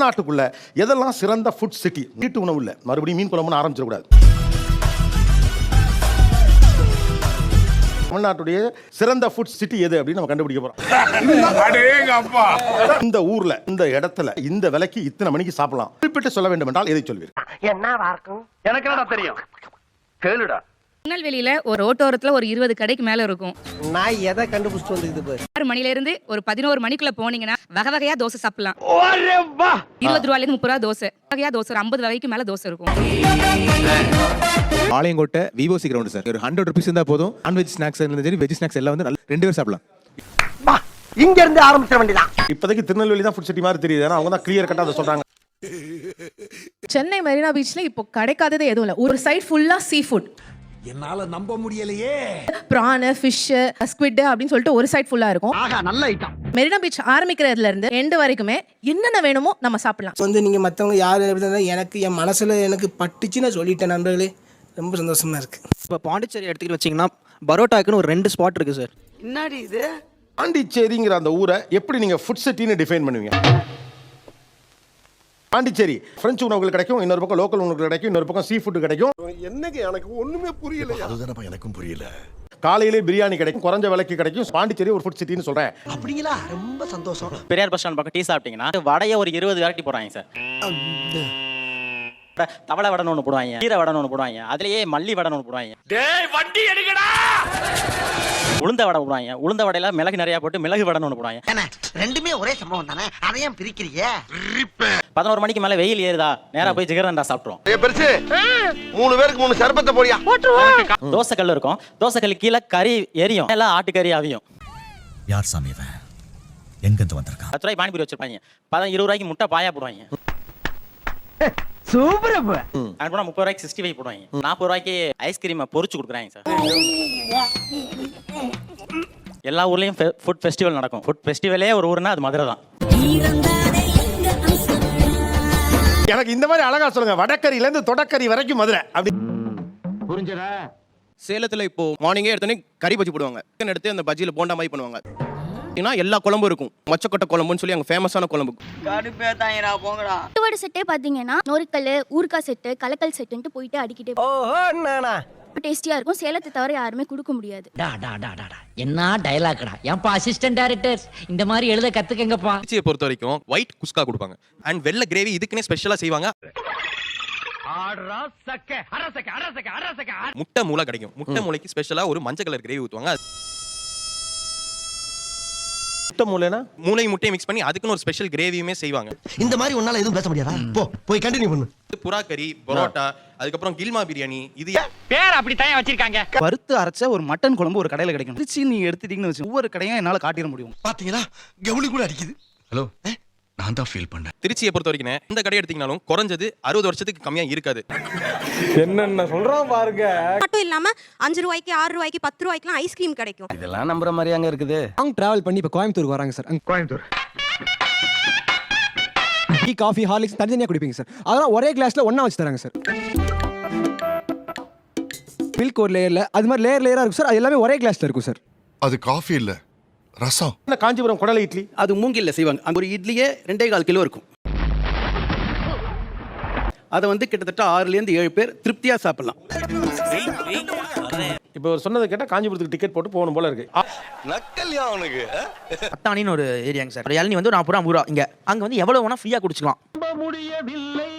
தமிழ்நாட்டுக்குள்ள எதெல்லாம் சிறந்த ஃபுட் சிட்டி வீட்டு உணவு இல்லை. மறுபடியும் மீன் குழம்புன்னு ஆரம்பிச்சிடக்கூடாது. தமிழ்நாட்டுடைய சிறந்த ஃபுட் சிட்டி எது அப்படின்னு நம்ம கண்டுபிடிக்க போறோம். இந்த ஊர்ல இந்த இடத்துல இந்த விலைக்கு இத்தனை மணிக்கு சாப்பிடலாம். குறிப்பிட்டு சொல்ல வேண்டும் என்றால் எதை சொல்வீர் எனக்கு என்னடா தெரியும்? கேளுடா. திருநெல்வேலியில ஒரு ரோட்டோரத்துல ஒரு இருபது கடைக்கு மேல இருக்கும். நான் எதை கண்டுபிடிச்சிட்டு வந்துருக்குது பாரு. ஆறு மணில இருந்து ஒரு பதினோரு மணிக்குள்ள போனீங்கன்னா வகை வகையா தோசை சாப்பிடலாம். இருபது ரூபாயில இருந்து முப்பது ரூபா தோசை. வகையா தோசை ஒரு ஐம்பது வகைக்கு மேல தோசை இருக்கும். ஆலயங்கோட்டை விவோசி கிரவுண்ட் சார். ஒரு ஹண்ட்ரட் ருபீஸ் இருந்தால் போதும். நான்வெஜ் ஸ்நாக்ஸ் இருந்தாலும் சரி வெஜ் ஸ்நாக்ஸ் எல்லாம் வந்து நல்ல- ரெண்டு பேர் சாப்பிடலாம். இங்க இருந்து ஆரம்பிச்சிட வேண்டியதான் இப்போதைக்கு திருநெல்வேலி தான் ஃபுட் சிட்டி மாதிரி தெரியுது. ஏன்னா அவங்க தான் கிளியர் கட்டா அதை சொல்றாங்க. சென்னை மெரினா பீச்ல இப்போ கிடைக்காதது எதுவும் இல்லை. ஒரு சைட் ஃபுல்லா சீ ஃபுட் என்னால நம்ப முடியலையே. ப்ரானு ஃபிஷ் ஸ்குவிட் அப்படின்னு சொல்லிட்டு ஒரு சைட் ஃபுல்லா இருக்கும். ஆகா நல்ல ஐட்டம் மெரினா பீச் ஆரம்பிக்கிறதுல இருந்து எண்டு வரைக்குமே என்னென்ன வேணுமோ நம்ம சாப்பிடலாம். வந்து நீங்கள் மற்றவங்க யார் இருந்தாலும் எனக்கு என் மனசில் எனக்கு பட்டுச்சு நான் சொல்லிட்டேன் நண்பர்களே. ரொம்ப சந்தோஷமா இருக்கு. இப்போ பாண்டிச்சேரி எடுத்துக்கிட்டு வச்சிங்கன்னா பரோட்டாக்குன்னு ஒரு ரெண்டு ஸ்பாட் இருக்குது சார் பாண்டிச்சேரிங்கிற அந்த ஊரை எப்படி நீங்க ஃபுட் சிட்டின்னு டிஃபைன் பண்ணுவீங்க? பாண்டிச்சேரி. பிரெஞ்சு உணவுகள் கிடைக்கும் இன்னொரு பக்கம் லோக்கல் உணவுகள் கிடைக்கும் இன்னொரு பக்கம் சீ ஃபுட் கிடைக்கும். என்னங்க எனக்கு ஒண்ணுமே புரியல அதுதானப்பா எனக்கும் புரியல. காலையிலே பிரியாணி கிடைக்கும் குறைஞ்ச விலைக்கு கிடைக்கும். பாண்டிச்சேரி ஒரு ஃபுட் சிட்டின்னு சொல்றேன். அப்படிங்களா? ரொம்ப சந்தோஷம். பெரியார் பஸ் ஸ்டாண்ட் பக்கம் டீ சாப்பிட்டீங்கன்னா வடையை ஒரு இருபது வெரைட்டி போடுவாங்க சார். தவளை வடைன்னு ஒன்று போடுவாங்க கீரை வடைன்னு ஒன்று போடுவாங்க அதுலயே மல்லி வடைன்னு ஒன்று போடுவாங்க. டேய் வண்டி எடுக்கடா! உளுந்த வடை போடுவாங்க. உளுந்த வடையில மிளகு நிறைய போட்டு மிளகு வடைன்னு ஒன்று போடுவாங்க. ரெண்டுமே ஒரே சம்பவம் தானே? அதையும் பிரிக்கிறீங்க? பதினோரு மணிக்கு மேல வெயில் ஏறுதா? நேரா போய் ஜிகரண்டா சாப்பிட்றோம் பெருசு மூணு பேருக்கு மூணு சர்பத்தை போடியா? தோசை கல் இருக்கும். தோசை கல் கீழே கறி எரியும். எல்லாம் ஆட்டுக்கறி அவியும். யார் சாமி இவன்? எங்கிருந்து வந்திருக்கான் பத்து ரூபாய்க்கு பானிபூரி வச்சிருப்பாங்க. பதினஞ்சு இருபது ரூபாய்க்கு முட்டை பாயா போடுவாங்க. சூப்பர் அது போனா முப்பது ரூபாய்க்கு சிக்ஸ்டி ஃபைவ் போடுவாங்க. நாற்பது ரூபாய்க்கு ஐஸ்கிரீமை பொரிச்சு கொடுக்குறாங்க சார். எல்லா ஊர்லயும் ஃபுட் ஃபெஸ்டிவல் நடக்கும். ஃபுட் ஃபெஸ்டிவலே ஒரு ஊர்னா அது மதுரை தான் எனக்கு இந்த மாதிரி அழகா சொல்லுங்க. வடக்கரியில இருந்து தொடக்கரி வரைக்கும் மதுரை. அப்படி சேலத்தில் இப்போ மார்னிங்கே எடுத்தோடனே கறி பஜ்ஜி போடுவாங்க. சிக்கன் எடுத்து அந்த பஜ்ஜியில் போண்டா மாதிரி பண்ணுவாங்க. ஏன்னா எல்லா குழம்பும் இருக்கும். மொச்சக்கொட்டை குழம்புன்னு சொல்லி அங்கே ஃபேமஸான குழம்பு. ஈரோடு செட்டே பாத்தீங்கன்னா நொறுக்கல் ஊறுகாய் செட்டு கலக்கல் செட்டுன்ட்டு போயிட்டு அடிக்கிட்டே ஓஹோ நானா டேஸ்டியா இருக்கும். சேலத்தை தவிர யாருமே கொடுக்க முடியாது. என்ன டயலாக்டா ஏன்பா அசிஸ்டன்ட் டைரக்டர் இந்த மாதிரி எழுத கத்துக்கங்கப்பா திருச்சியை பொறுத்த வரைக்கும் ஒயிட் குஸ்கா கொடுப்பாங்க. அண்ட் வெள்ளை கிரேவி இதுக்குன்னே ஸ்பெஷலாக செய்வாங்க. முட்டை மூளை கிடைக்கும். முட்டை மூளைக்கு ஸ்பெஷலாக ஒரு மஞ்சள் கலர் கிரேவி ஊற்றுவாங்க முட்டை மூலைனா? மூளை முட்டையை மிக்ஸ் பண்ணி அதுக்குன்னு ஒரு ஸ்பெஷல் கிரேவியுமே செய்வாங்க. இந்த மாதிரி உன்னால எதுவும் பேச முடியாதா? போ போய் கண்டினியூ பண்ணு. புறா கறி பரோட்டா அதுக்கப்புறம் கில்மா பிரியாணி இது பேர் அப்படி தான் வச்சிருக்காங்க. வறுத்து அரைச்ச ஒரு மட்டன் குழம்பு ஒரு கடையில் கிடைக்கும் திருச்சி நீங்க எடுத்துட்டீங்கன்னு வச்சு ஒவ்வொரு கடையும் என்னால் காட்டிட முடியும். பாத்தீங்களா? கவுளி கூட அடிக்குது. ஹலோ. நான் தான் ஃபீல் பண்ணேன். திருச்சியை பொறுத்த வரைக்கும் இந்த கடை எடுத்தீங்கனாலும் குறைஞ்சது அறுபது வருஷத்துக்கு கம்மியாக இருக்காது. மட்டும் இல்லாம அஞ்சு ரூபாய்க்கு ஆறு ரூபாய்க்கு பத்து ரூபாய்க்குலாம் ஐஸ்கிரீம் கிடைக்கும். இதெல்லாம் நம்புற மாதிரி அங்க இருக்குது. லாங் டிராவல் பண்ணி இப்போ கோயம்புத்தூருக்கு வராங்க sir. Coimbatore. Tea coffee Horlicks தனித்தனியாக குடிப்பீங்க சார். அதெல்லாம் ஒரே கிளாஸில் ஒன்றா வச்சு தராங்க சார். மில்க் ஒரு லேயரில் அது மாதிரி லேயர் லேயராக இருக்கும் சார். அது எல்லாமே ஒரே கிளாஸில் இருக்கும் சார். அது காஃபி இல்ல. ரசம். என்ன காஞ்சிபுரம் குடலை இட்லி. அது மூங்கில்ல செய்வாங்க. அங்க ஒரு இட்லியே ரெண்டே கால் கிலோ இருக்கும். அதை வந்து கிட்டத்தட்ட ஆறுலேருந்து ஏழு பேர் திருப்தியா சாப்பிடலாம். இப்போ அவர் சொன்னதை கேட்டா காஞ்சிபுரத்துக்கு டிக்கெட் போட்டு போகணும் போல இருக்கு. நக்கல்யா அவனுக்கு? அத்தானின்னு ஒரு ஏரியாங்க சார். இளநீ வந்து நாற்பது ரூபா ஐம்பது ரூபா இங்க. அங்க வந்து எவ்வளவு வேணா ஃப்ரீயா குடிச்சுக்கலாம். இது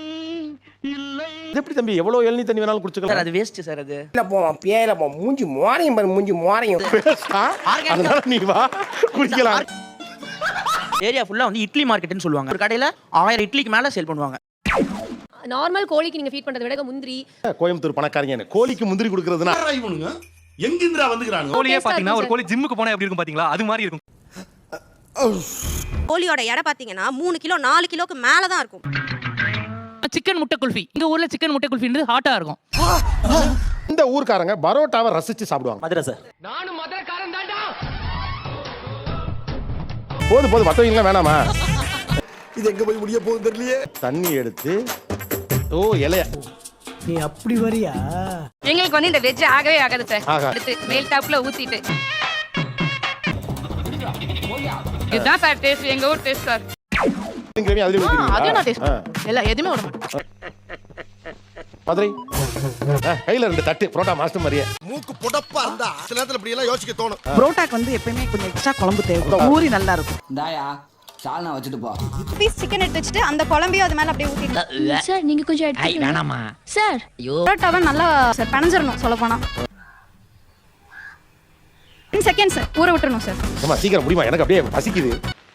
எப்படி தம்பி? எவ்வளவு இளநீ தண்ணி வேணாலும் சார் குடிச்சுக்கலாம் அது வேஸ்ட் சார் அது. இல்லை போவான் பேர போ. மூஞ்சி மோரையும் பாரு மூஞ்சி மோரையும்? அதனால நீ வா குடிக்கலாம். ஏரியா ஃபுல்லா வந்து இட்லி மார்க்கெட்னு சொல்லுவாங்க. ஒரு கடையில ஆயிரம் இட்லிக்கு மேல சேல் பண்ணுவாங்க. நார்மல் கோழிக்கு நீங்க ஃபீட் பண்றதை விட முந்திரி. கோயம்புத்தூர் பணக்காரங்க கோழிக்கு முந்திரி கொடுக்கறதுனா இவனுங்க? எங்கிருந்துடா வந்துக்கிறானுங்க? கோழியே பாத்தீங்கன்னா ஒரு கோழி ஜிம்முக்கு போனா எப்படி இருக்கும் பாத்தீங்களா? அது மாதிரி இருக்கும். கோழியோட எடை பாத்தீங்கன்னா மூணு கிலோ நாலு கிலோக்கு மேல தான் இருக்கும். சிக்கன் முட்டை குல்ஃபி. இங்க ஊர்ல சிக்கன் முட்டை குல்ஃபின்றது ஹாட்டா இருக்கும். இந்த ஊர்க்காரங்க பரோட்டாவை ரசிச்சு சாப்பிடுவாங்க. மதுரை சார். நானும் மதுரக்காரன் தான்டா. போது போது மத்தவங்க வேணாமா? இது எங்க போய் முடிய போகுது தெரியலையே. தண்ணி எடுத்து ஓ இலைய. நீ அப்படி வரியா? எங்களுக்கு வந்து இந்த வெஜ் ஆகவே ஆகாது சார். ஆகாது. எடுத்து மேல் டாப்ல ஊத்திட்டு. இதுதான் சார் டேஸ்ட் எங்க ஊர் டேஸ்ட் சார். கிரேவி அதுலயே அதையும் நான்? டேஸ்ட் இல்ல எதுவுமே விட மாட்டேன். மதுரை? கையில ரெண்டு தட்டு புரோட்டா மாஸ்டர் மாதிரியே. மூக்கு புடப்பா இருந்தா சில நேரத்துல இப்படி எல்லாம் யோசிக்க தோணும். புரோட்டாக்கு வந்து எப்பயுமே கொஞ்சம் எக்ஸ்ட்ரா குழம்பு தேவை. ஊறி நல்லா இருக்கும். தாயா சால்னா வச்சுட்டு போ. பீஸ் சிக்கன் எடுத்து வச்சுட்டு அந்த குழம்பையும் அது மேல அப்படியே ஊத்திடலாம் சார் நீங்க கொஞ்சம் எடுத்து வேணாமா? சார் பரோட்டாவை நல்லா சார் பனஞ்சிரணும் சொல்ல போனா செகண்ட் சார் ஊற விட்டுறணும் சார் சீக்கிரம் முடியுமா? எனக்கு அப்படியே பசிக்குது.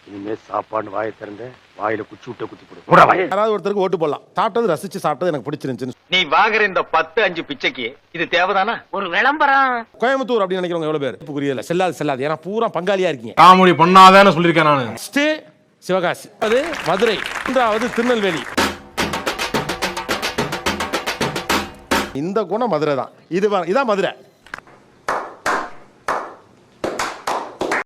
இனிமே சாப்பாடு வாயை திறந்து வாயில குச்சி விட்டு குத்தி போடு. யாராவது ஒருத்தருக்கு ஓட்டு போடலாம். சாப்பிட்டது ரசிச்சு சாப்பிட்டது எனக்கு பிடிச்சிருந்துச்சு நீ வாங்குற இந்த பத்து அஞ்சு பிச்சைக்கு இது தேவைதானா? ஒரு விளம்பரம். கோயம்புத்தூர் அப்படின்னு நினைக்கிறவங்க எவ்வளவு பேர்? புரியல. செல்லாது செல்லாது. ஏன்னா பூரா பங்காளியா இருக்கீங்க. காமெடி பண்ணாதான்னு சொல்லியிருக்கேன் நான். சிவகாசி. அது மதுரை. மூன்றாவது திருநெல்வேலி. இந்த குணம் மதுரை தான் இது வா- இதான் மதுரை.